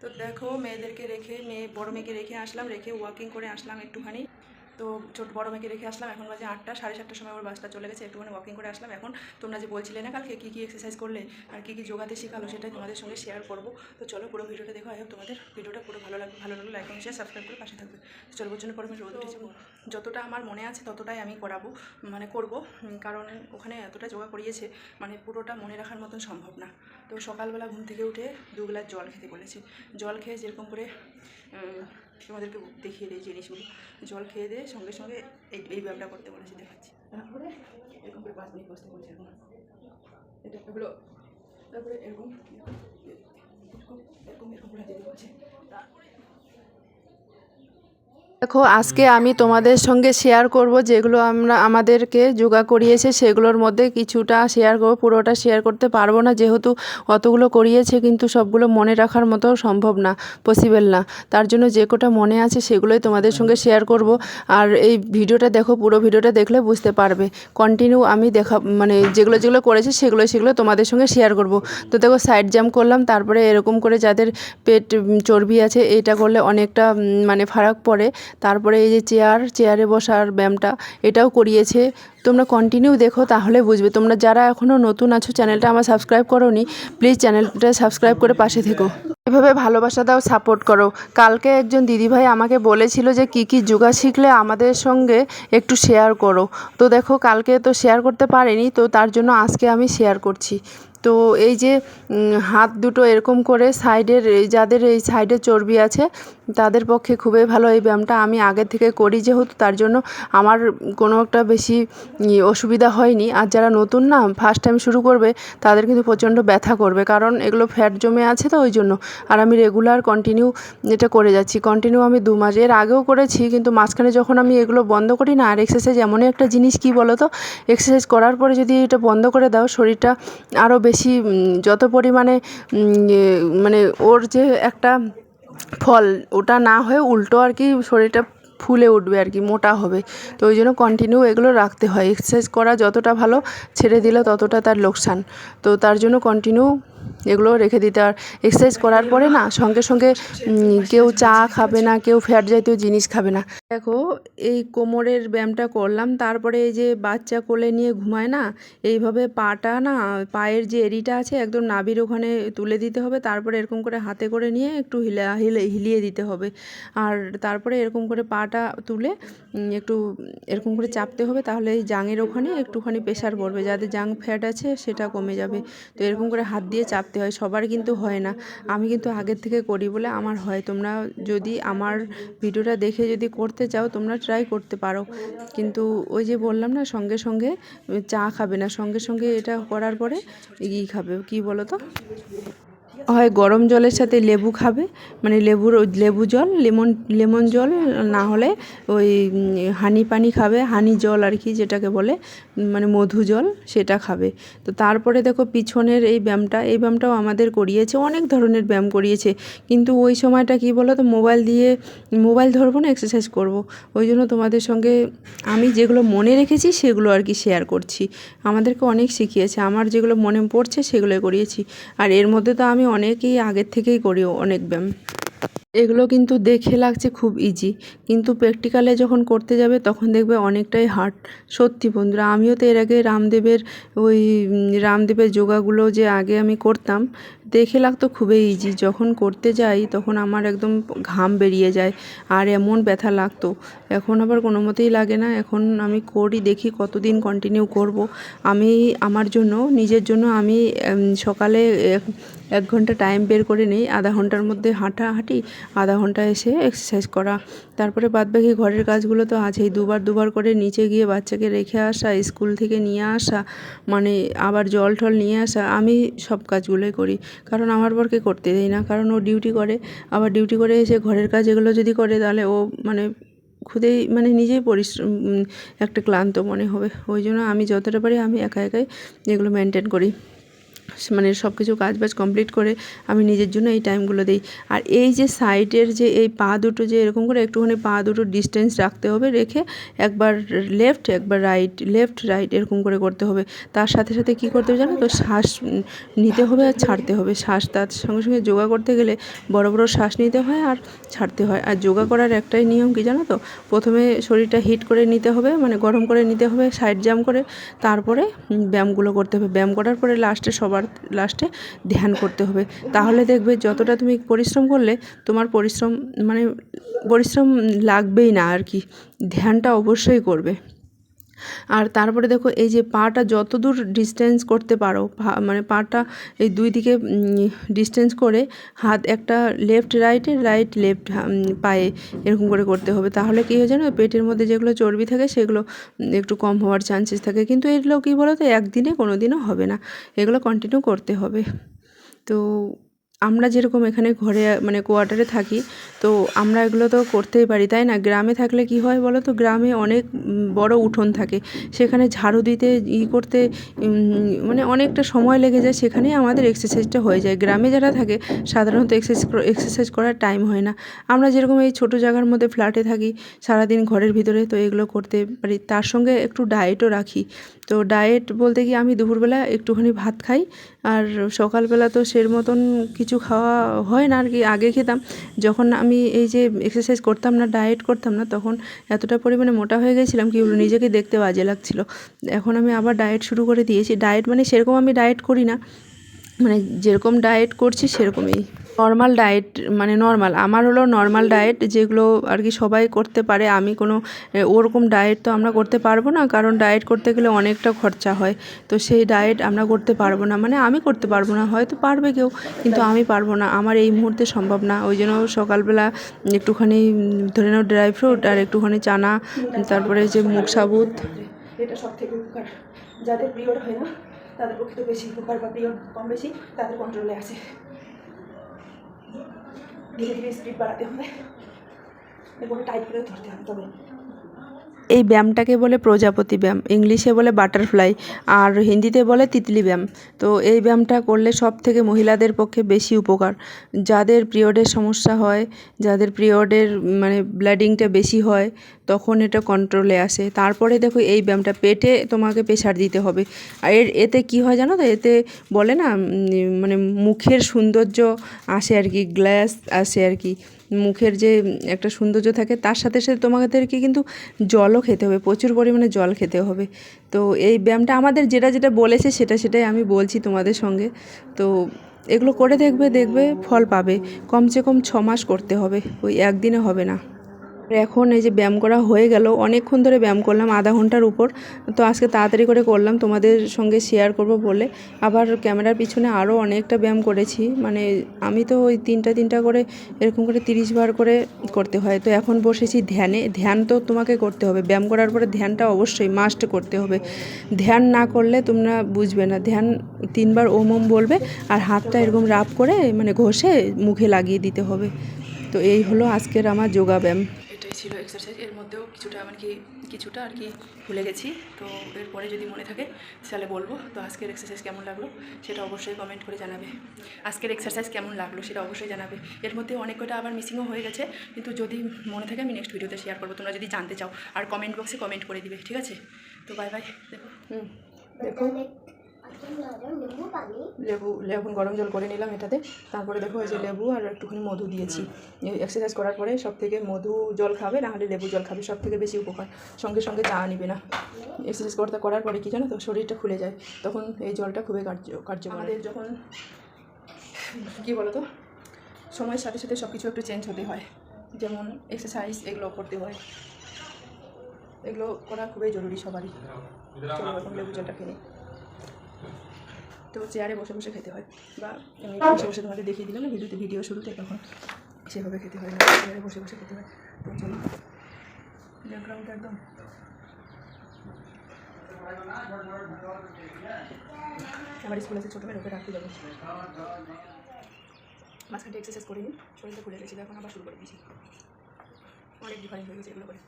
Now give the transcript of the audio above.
তো দেখো মেয়েদেরকে রেখে মেয়ে বড় মেয়েকে রেখে আসলাম রেখে ওয়াকিং করে আসলাম একটুখানি। তো ছোট বড় মেয়েকে রেখে আসলাম। এখন বাজে আটটা সাড়ে সাতটার সময় ওর বাসটা চলে গেছে। একটুখানি ওয়াকিং করে আসলাম। এখন তোমরা যে বলছিলে না কালকে কী কী এক্সারসাইজ করলে আর কী কী যোগাতে শেখালো সেটাই তোমাদের সঙ্গে শেয়ার করব। তো চলো পুরো ভিডিওটা দেখো। আই হোপ তোমাদের ভিডিওটা পুরো ভালো লাগবে। ভালো লাগলে লাইক শেয়ার সাবস্ক্রাইব করে পাশে থাকবে। তো চলো জন্য পরে আমি রোদ উঠেছি। যতটা আমার মনে আছে ততটাই আমি করাবো মানে করব। কারণ ওখানে এতটা যোগা করিয়েছে মানে পুরোটা মনে রাখার মতন সম্ভব না। তো সকালবেলা ঘুম থেকে উঠে দু গ্লাস জল খেতে বলেছি। জল খেয়ে যেরকম করে তোমাদেরকে দেখিয়ে দেয় জিনিসগুলো। জল খেয়ে দিয়ে সঙ্গে সঙ্গে এই এই ব্যায়ামটা করতে বলেছি, দেখাচ্ছি। তারপরে এরকম করে পাঁচ মিনিট বসতে বলেছি এখন এটা হলো, তারপরে এরকম এরকম এরকম এরকম করে যেতে বলছে। তারপরে দেখো, আজকে আমি তোমাদের সঙ্গে শেয়ার করব যেগুলো আমরা আমাদেরকে যোগা করিয়েছে, সেগুলোর মধ্যে কিছুটা শেয়ার করব, পুরোটা শেয়ার করতে পারব না, যেহেতু অতগুলো করিয়েছে, কিন্তু সবগুলো মনে রাখার মতো সম্ভব না পসিবল না। তার জন্য যে কটা মনে আছে, সেগুলোই তোমাদের সঙ্গে শেয়ার করব। আর এই ভিডিওটা দেখো, পুরো ভিডিওটা দেখলে বুঝতে পারবে। কন্টিনিউ আমি দেখা মানে যেগুলো যেগুলো করেছে সেগুলো সেগুলো তোমাদের সঙ্গে শেয়ার করব। তো দেখো সাইড জাম্প করলাম, তারপরে এরকম করে যাদের পেট চর্বি আছে, এটা করলে অনেকটা মানে ফারাক পড়ে তারপরে এই যে চেয়ার চেয়ারে বসার ব্যায়ামটা এটাও করিয়েছে। তোমরা কন্টিনিউ দেখো, তাহলে বুঝবে। তোমরা যারা এখনও নতুন আছো চ্যানেলটা আমার সাবস্ক্রাইব করোনি প্লিজ চ্যানেলটা সাবস্ক্রাইব করে পাশে থেকো। এভাবে ভালোবাসা দাও সাপোর্ট করো। কালকে একজন দিদিভাই আমাকে বলেছিল যে, কি কি যোগা শিখলে আমাদের সঙ্গে একটু শেয়ার করো? তো দেখো, কালকে তো শেয়ার করতে পারেনি, তো তার জন্য আজকে আমি শেয়ার করছি। তো এই যে হাত দুটো এরকম করে সাইডের যাদের এই সাইডে চর্বি আছে, তাদের পক্ষে খুবই ভালো এই ব্যায়ামটা আমি আগে থেকে করি যেহেতু তার জন্য আমার কোনো একটা বেশি অসুবিধা হয়নি। আর যারা নতুন না ফার্স্ট টাইম শুরু করবে, তাদের কিন্তু প্রচণ্ড ব্যথা করবে। কারণ এগুলো ফ্যাট জমে আছে তো ওই জন্য। আর আমি রেগুলার কন্টিনিউ এটা করে যাচ্ছি। কন্টিনিউ আমি দু মাস, এর আগেও করেছি, কিন্তু মাঝখানে যখন আমি এগুলো বন্ধ করি না, আর এক্সারসাইজ এমনই একটা জিনিস কি বলো তো এক্সারসাইজ করার পরে যদি এটা বন্ধ করে দাও, শরীরটা আরও বেশি উম, যত পরিমাণে মানে ওর যে একটা ফল ওটা না হয়ে উল্টো আর কি শরীরটা ফুলে উঠবে আর কি মোটা হবে। তো ওই জন্য কন্টিনিউ এগুলো রাখতে হয়। এক্সারসাইজ করা যতটা ভালো ছেড়ে দিলে ততটা তার লোকসান। তো তার জন্য কন্টিনিউ এগুলো রেখে দিতে। আর এক্সারসাইজ করার পরে না, সঙ্গে সঙ্গে কেউ চা খাবে না, কেউ ফ্যাট জাতীয় জিনিস খাবে না। দেখো, এই কোমরের ব্যায়ামটা করলাম, তারপরে এই যে বাচ্চা কোলে নিয়ে ঘুমায় না, এইভাবে পাটা না, পায়ের যে এরিটা আছে, একদম নাবির ওখানে তুলে দিতে হবে, তারপরে এরকম করে হাতে করে নিয়ে একটু হিলা, হিলে, হিলিয়ে দিতে হবে। আর তারপরে এরকম করে পাটা তুলে একটু এরকম করে চাপতে হবে, তাহলে এই জাঙের ওখানে একটুখানি প্রেশার পড়বে। যাদের জাং ফ্যাট আছে, সেটা কমে যাবে। তো এরকম করে হাত দিয়ে চাপতে হয়, সবার কিন্তু হয় না। আমি কিন্তু আগের থেকে করি বলে আমার হয়। তোমরা যদি আমার ভিডিওটা দেখে যদি করতে চাও, তোমরা ট্রাই করতে পারো। কিন্তু ওই যে বললাম না, সঙ্গে সঙ্গে চা খাবে না। সঙ্গে সঙ্গে এটা করার পরে ই খাবে। কি বলো তো? হয় গরম জলের সাথে লেবু খাবে মানে লেবুর লেবু জল, লেমন লেমন জল না হলে ওই হানি পানি খাবে, হানি জল আর কি যেটাকে বলে মানে মধু জল সেটা খাবে। তো তারপরে দেখো পিছনের এই ব্যায়ামটা, এই ব্যায়ামটাও আমাদের করিয়েছে, অনেক ধরনের ব্যায়াম করিয়েছে। কিন্তু ওই সময়টা কি বলো তো মোবাইল দিয়ে, মোবাইল ধরবো না এক্সারসাইজ করব। ওই জন্য তোমাদের সঙ্গে আমি যেগুলো মনে রেখেছি সেগুলো আর কি শেয়ার করছি। আমাদেরকে অনেক শিখিয়েছে, আমার যেগুলো মনে পড়ছে সেগুলোই করিয়েছি। আর এর মধ্যে তো আমি অনেকই আগের থেকেই করি অনেক ব্যায়াম। এগুলো কিন্তু দেখে লাগছে খুব ইজি কিন্তু প্র্যাকটিক্যালে যখন করতে যাবে, তখন দেখবে অনেকটাই হার্ড সত্যি বন্ধুরা, আমিও তো এর আগে রামদেবের ওই রামদেবের যোগাগুলো যে আগে আমি করতাম, দেখে লাগতো খুবই ইজি যখন করতে যাই, তখন আমার একদম ঘাম বেরিয়ে যায়, আর এমন ব্যথা লাগতো। এখন আবার কোনো মতেই লাগে না। এখন আমি করি, দেখি কতদিন কন্টিনিউ করব। আমি, আমার জন্য, নিজের জন্য আমি সকালে এক- ঘণ্টা টাইম বের করে নিই, আধা ঘণ্টার মধ্যে হাঁটাহাঁটি, আধা ঘণ্টা এসে এক্সারসাইজ করা। তারপরে বাদবাকি ঘরের কাজগুলো তো আছেই, দুবার দুবার করে নিচে গিয়ে বাচ্চাকে রেখে আসা, স্কুল থেকে নিয়ে আসা মানে আবার জল টল নিয়ে আসা, আমি সব কাজগুলোই করি। কারণ আমার বরকে করতে দেই না, কারণ ও ডিউটি করে, আবার ডিউটি করে এসে ঘরের কাজ এগুলো যদি করে, তাহলে ও মানে খুদেই মানে নিজেই পরিশ্রম একটা ক্লান্ত মনে হবে। ওই জন্য আমি যতটা পারি আমি একা একাই এগুলো মেনটেন করি। মানে সব কিছু কাজ বাজ কমপ্লিট করে আমি নিজের জন্য এই টাইমগুলো দিই। আর এই যে সাইডের যে এই পা দুটো যে এরকম করে একটুখানি পা দুটো ডিস্টেন্স রাখতে হবে, রেখে একবার লেফট একবার রাইট লেফট রাইট এরকম করে করতে হবে। তার সাথে সাথে কী করতে হবে জানো তো? শ্বাস নিতে হবে আর ছাড়তে হবে। শ্বাস তার সঙ্গে সঙ্গে যোগা করতে গেলে বড় বড় শ্বাস নিতে হয় আর ছাড়তে হয়। আর যোগা করার একটাই নিয়ম কি জানো তো? প্রথমে শরীরটা হিট করে নিতে হবে মানে গরম করে নিতে হবে সাইড জাম করে। তারপরে ব্যায়ামগুলো করতে হবে। ব্যায়াম করার পরে লাস্টে সবার লাস্টে ধ্যান করতে হবে। তাহলে দেখবে যতটা তুমি পরিশ্রম করলে তোমার পরিশ্রম মানে পরিশ্রম লাগবেই না আর কি। ধ্যানটা অবশ্যই করবে। আর তারপরে দেখো এই যে পাটা যত দূর ডিস্টেন্স করতে পারো মানে পাটা এই দুই দিকে ডিস্টেন্স করে হাত একটা লেফট রাইটে রাইট লেফট পায়ে এরকম করে করতে হবে। তাহলে কী হয় জানো, পেটের মধ্যে যেগুলো চর্বি থাকে সেগুলো একটু কম হওয়ার চান্সেস থাকে। কিন্তু এগুলো কী বলো তো একদিনে কোনো দিনও হবে না। এগুলো কন্টিনিউ করতে হবে। তো আমরা যেরকম এখানে ঘরে মানে কোয়ার্টারে থাকি, তো আমরা এগুলো তো করতেই পারি, তাই না? গ্রামে থাকলে কি হয় বলো তো? গ্রামে অনেক বড় উঠোন থাকে। সেখানে ঝাড়ু দিতে, ই করতে মানে অনেকটা সময় লেগে যায়। সেখানেই আমাদের এক্সারসাইজটা হয়ে যায়। গ্রামে যারা থাকে, সাধারণত এক্সারসাইজ এক্সারসাইজ করার টাইম হয় না। আমরা যেরকম এই ছোটো জায়গার মধ্যে ফ্ল্যাটে থাকি, সারাদিন ঘরের ভিতরে, তো এগুলো করতে পারি। তার সঙ্গে একটু ডায়েটও রাখি। তো ডায়েট বলতে কি, আমি দুপুরবেলা একটুখানি ভাত খাই, আর সকালবেলা তো সের মতন কিছু খাওয়া হয় না আর কি, আগে খেতাম। যখন আমি এই যে এক্সারসাইজ করতাম না ডায়েট করতাম না, তখন এতটা পরিমাণে মোটা হয়ে গেছিলাম কি বলব, নিজেকে দেখতে বাজে লাগছিল। এখন আমি আবার ডায়েট শুরু করে দিয়েছি। ডায়েট মানে সেরকম আমি ডায়েট করি না। মানে যেরকম ডায়েট করছি সেরকমই। নর্মাল ডায়েট মানে নর্মাল আমার হলো নর্মাল ডায়েট যেগুলো আর কি সবাই করতে পারে। আমি কোনো ওরকম ডায়েট তো আমরা করতে পারব না। কারণ ডায়েট করতে গেলে অনেকটা খরচা হয়। তো সেই ডায়েট আমরা করতে পারব না। মানে আমি করতে পারব না। হয়তো পারবে কেউ, কিন্তু আমি পারব না। আমার এই মুহূর্তে সম্ভব না। ওই জন্য সকালবেলা একটুখানি ধরে নাও ড্রাই ফ্রুট আর একটুখানি চানা, তারপরে যে মুখ সাবুত। এটা সব থেকে যাদের হয় না। তাদের পক্ষে তো বেশি উপকার বা পিরিয়ড কম বেশি তাদের কন্ট্রোলে আছে। ধীরে ধীরে স্পিড বাড়াতে হবে। এরপরে টাইট করে ধরতে হবে, তবে এই ব্যায়ামটাকে বলে প্রজাপতি ব্যায়াম, ইংলিশে বলে বাটারফ্লাই, আর হিন্দিতে বলে তিতলি ব্যায়াম। তো এই ব্যায়ামটা করলে সব থেকে মহিলাদের পক্ষে বেশি উপকার। যাদের পিরিয়ডের সমস্যা হয়, যাদের পিরিয়ডের মানে ব্লিডিংটা বেশি হয়, তখন এটা কন্ট্রোলে আসে। তারপরে দেখো এই ব্যায়ামটা, পেটে তোমাকে প্রেশার দিতে হবে। আর এর, এতে কি হয় জানো তো, এতে বলে না মানে মুখের সৌন্দর্য আসে আর কি, গ্লাস আসে আর কি। মুখের যে একটা সৌন্দর্য থাকে, তার সাথে সাথে তোমাদেরকে কিন্তু জলও খেতে হবে, প্রচুর পরিমাণে জল খেতে হবে। তো এই ব্যায়ামটা আমাদের যেটা যেটা বলেছে সেটা সেটাই আমি বলছি তোমাদের সঙ্গে। তো এগুলো করে দেখবে দেখবে, ফল পাবে। কমসে কম ছ মাস করতে হবে, ওই একদিনে হবে না। এখন এই যে ব্যায়াম করা হয়ে গেল, অনেকক্ষণ ধরে ব্যায়াম করলাম আধা ঘণ্টার উপর। তো আজকে তাড়াতাড়ি করে করলাম, তোমাদের সঙ্গে শেয়ার করব বলে। আবার ক্যামেরার পিছনে আরও অনেকটা ব্যায়াম করেছি মানে আমি তো ওই তিনটা তিনটা করে, এরকম করে তিরিশ বার করে করতে হয়। তো এখন বসেছি ধ্যানে। ধ্যান তো তোমাকে করতে হবে। ব্যায়াম করার পরে ধ্যানটা অবশ্যই মাস্ট করতে হবে। ধ্যান না করলে তোমরা বুঝবে না। ধ্যান তিনবার ওম ওম বলবে আর হাতটা এরকম রাপ করে মানে ঘষে মুখে লাগিয়ে দিতে হবে। তো এই হলো আজকের আমার যোগা ব্যায়াম। ছিল এক্সারসাইজ এর মধ্যেও কিছুটা মানে কি, কিছুটা আর কি ভুলে গেছি। তো এরপরে যদি মনে থাকে, তাহলে বলব। তো আজকের এক্সারসাইজ কেমন লাগল, সেটা অবশ্যই কমেন্ট করে জানাবে। আজকের এক্সারসাইজ কেমন লাগল, সেটা অবশ্যই জানাবে। এর মধ্যে অনেক কটা আবার মিসিংও হয়ে গেছে, কিন্তু যদি মনে থাকে, আমি নেক্সট ভিডিওতে শেয়ার করব। তোমরা যদি জানতে চাও, আর কমেন্ট বক্সে কমেন্ট করে দিবে, ঠিক আছে? তো বাই বাই দেখো হুম, দেখো। লেবু লেবু গরম জল করে নিলাম এটাতে। তারপরে দেখো এই যে লেবু আর একটুখানি মধু দিয়েছি। এক্সারসাইজ করার পরে সব থেকে মধু জল খাবে না হলে লেবু জল খাবে সব থেকে বেশি উপকার। সঙ্গে সঙ্গে চা নিবে না। এক্সারসাইজ করতে করার পরে কি জানো তো শরীরটা খুলে যায়। তখন এই জলটা খুবই কার্য কার্যকর। আমাদের যখন কী বলো তো সময়ের সাথে সাথে সব কিছু একটু চেঞ্জ হতে হয়। যেমন এক্সারসাইজ এগুলো করতে হয়। এগুলো করা খুবই জরুরি সবারই। লেবু জলটা নিই। তো চেয়ারে বসে বসে খেতে হয়। বা এমনি বসে বসে তোমাদের দেখিয়ে দিলাম ভিডিওতে ভিডিও শুরুতে তখন সেভাবে খেতে হয় না, চেয়ারে বসে বসে খেতে হয়। তো চলো ব্যাকগ্রাউন্ডটা একদম আমার স্কুল আছে ছোটো মেয়ে রাখতে যাব। মাঝখানটা এক্সারসাইজ করিনি, শরীরটা খুলে গেছিল এখন আবার শুরু করে দিয়েছি। অনেক ডিফারেন্স হয়ে গেছে এগুলো করে।